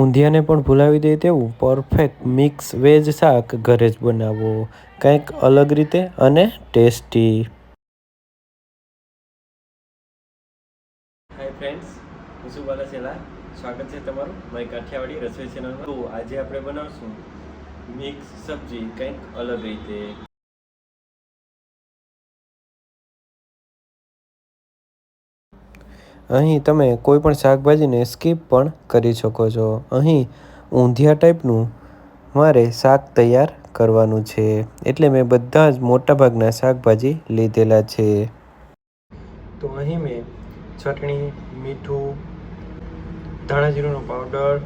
ઊંધિયાને પણ ભૂલાવી દે તેવું perfect mix veg શાક ઘરે જ બનાવો. કંઈક અલગ રીતે અને ટેસ્ટી. હાય ફ્રેન્ડ્સ હું છું છેલા સ્વાગત છે તમારું મારી કાઠિયાવાડી રસોઈ ચેનલમાં તો આજે આપણે બનાવશું મિક્સ સબ્જી કંઈક અલગ રીતે. અહીં તમે કોઈ પણ શાકભાજીને સ્કીપ પણ કરી શકો છો. અહીં ઊંધિયા ટાઈપનું મારે શાક તૈયાર કરવાનું છે. એટલે મેં બધા જ મોટાભાગના શાકભાજી લીધેલા છે. તો અહીં મેં ચટણી, મીઠું ધાણા જીરુંનો પાવડર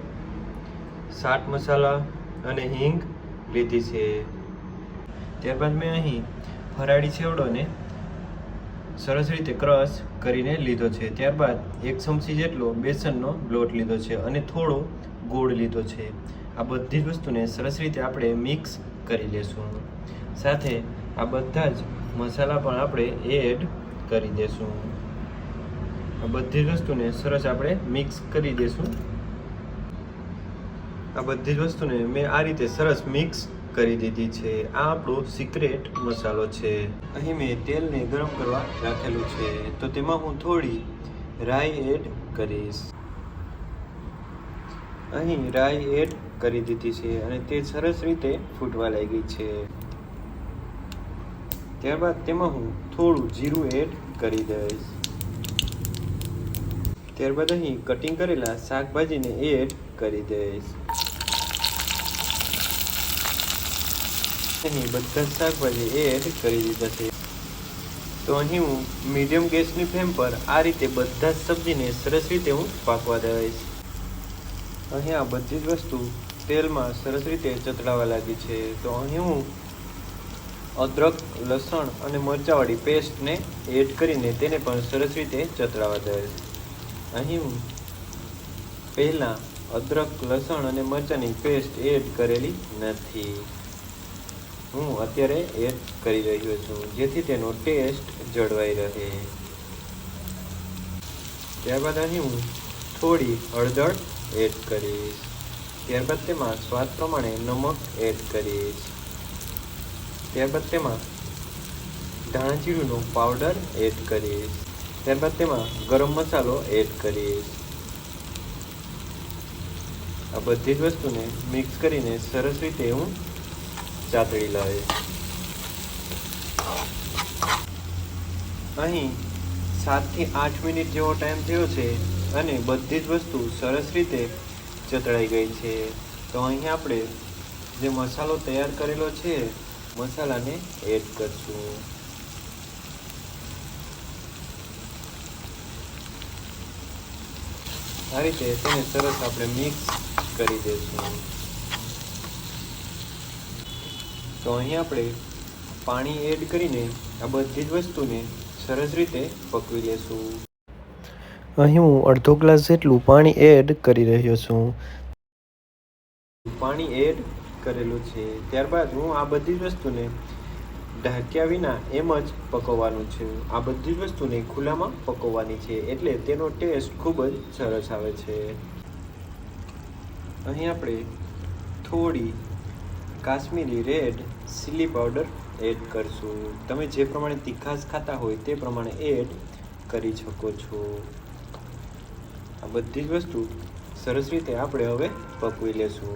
ચાટ મસાલા અને હિંગ લીધી છે. ત્યારબાદ મેં અહીં ફરાળી સેવડોને સરસ રીતે ક્રશ કરીને લીધો છે. ત્યારબાદ એક ચમચી જેટલો બેસનનો લોટ લીધો છે અને થોડો ગોળ લીધો છે. આ બધી જ વસ્તુને સરસ રીતે આપણે મિક્સ કરી લેશું. સાથે આ બધા જ મસાલા પણ આપણે એડ કરી દેશું. આ બધી જ વસ્તુને સરસ આપણે મિક્સ કરી દેશું. આ બધી જ વસ્તુને મેં આ રીતે સરસ મિક્સ કરી દીધી છે. આ આપણો સિક્રેટ મસાલો છે. અહીં મેં તેલને ગરમ કરવા રાખેલું છે. તો તેમાં હું થોડી રાઈ એડ કરીશ. અહીં રાઈ એડ કરી દીધી છે અને તે સરસ રીતે ફૂટવા લાગી છે. ત્યારબાદ તેમાં હું થોડું જીરું એડ કરી દઈશ. ત્યારબાદ અહીં કટિંગ કરેલા શાકભાજીને એડ કરી દઈશ. અહીં બધા જ શાકભાજી એડ કરી દીધા છે. તો અહીં હું મીડિયમ ગેસની ફ્લેમ પર આ રીતે બધા જ સબ્જીને સરસ રીતે હું પાકવા દઈશ અહીં આ બધી જ વસ્તુ તેલમાં સરસ રીતે ચતળાવા લાગી છે. તો અહીં હું અદરક, લસણ અને મરચાંવાળી પેસ્ટને એડ કરીને તેને પણ સરસ રીતે ચતળાવા દઈશ અહીં હું પહેલાં અદરક, લસણ અને મરચાંની પેસ્ટ એડ કરેલી નથી. હું અત્યારે એડ કરી રહ્યો છું, જેથી તેનો ટેસ્ટ જળવાઈ રહે. ત્યારબાદ અહીં હું થોડી હળદર એડ કરીશ. ત્યારબાદ તેમાં સ્વાદ પ્રમાણે નમક એડ કરીશ. ત્યારબાદ તેમાં ધાણાજીરુંનો પાવડર એડ કરીશ. ત્યારબાદ તેમાં ગરમ મસાલો એડ કરીશ. આ બધી જ વસ્તુને મિક્સ કરીને સરસ રીતે હું ચાતળી લાવે. અહીં સાતથી આઠ મિનિટ જેવો ટાઈમ થયો છે અને બધી જ વસ્તુ સરસ રીતે ચતળાઈ ગઈ છે. તો અહીં આપણે જે મસાલો તૈયાર કરેલો છે, મસાલાને એડ કરશું. આ રીતે તેને સરસ આપણે મિક્સ કરી દઈશું તો અહીં આપણે પાણી એડ કરીને આ બધી જ વસ્તુને સરસ રીતે પકવી લેશું. અહીં હું અડધો ગ્લાસ જેટલું પાણી એડ કરી રહ્યો છું. પાણી એડ કરેલું છે. ત્યારબાદ હું આ બધી જ વસ્તુને ઢાંક્યા વિના એમ જ પકવવાનું છે. આ બધી જ વસ્તુને ખુલ્લામાં પકવવાની છે એટલે તેનો ટેસ્ટ ખૂબ જ સરસ આવે છે. અહીં આપણે થોડી Kashmiri red chilli powder add કરશું. તમે જે પ્રમાણે તીખાશ ખાતા હોય તે પ્રમાણે એડ કરી શકો છો. આ બધી જ વસ્તુ સરસ રીતે આપણે હવે પકવી લેશું.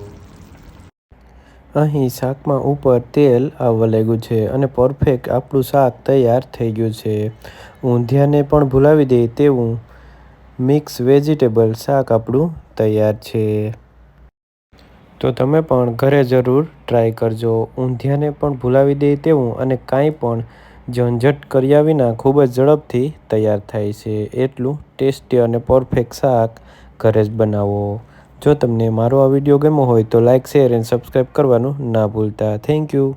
અહીં શાકમાં ઉપર તેલ આવવા લાગ્યું છે અને પરફેક્ટ આપણું શાક તૈયાર થઈ ગયું છે. ઊંધિયાને પણ ભૂલાવી દે તેવું મિક્સ વેજીટેબલ શાક આપણું તૈયાર છે. તો તમે પણ ઘરે જરૂર ટ્રાય કરજો. ઊંધિયાને પણ ભૂલાવી દે તેવું અને કાંઈ પણ ઝંઝટ કર્યા વિના ખૂબ જ ઝડપથી તૈયાર થાય છે. એટલું ટેસ્ટી અને પરફેક્ટ શાક ઘરે જ બનાવો. જો તમને મારો આ વીડિયો ગમ્યો હોય તો લાઇક શેર એન્ડ સબસ્ક્રાઈબ કરવાનું ના ભૂલતા. Thank you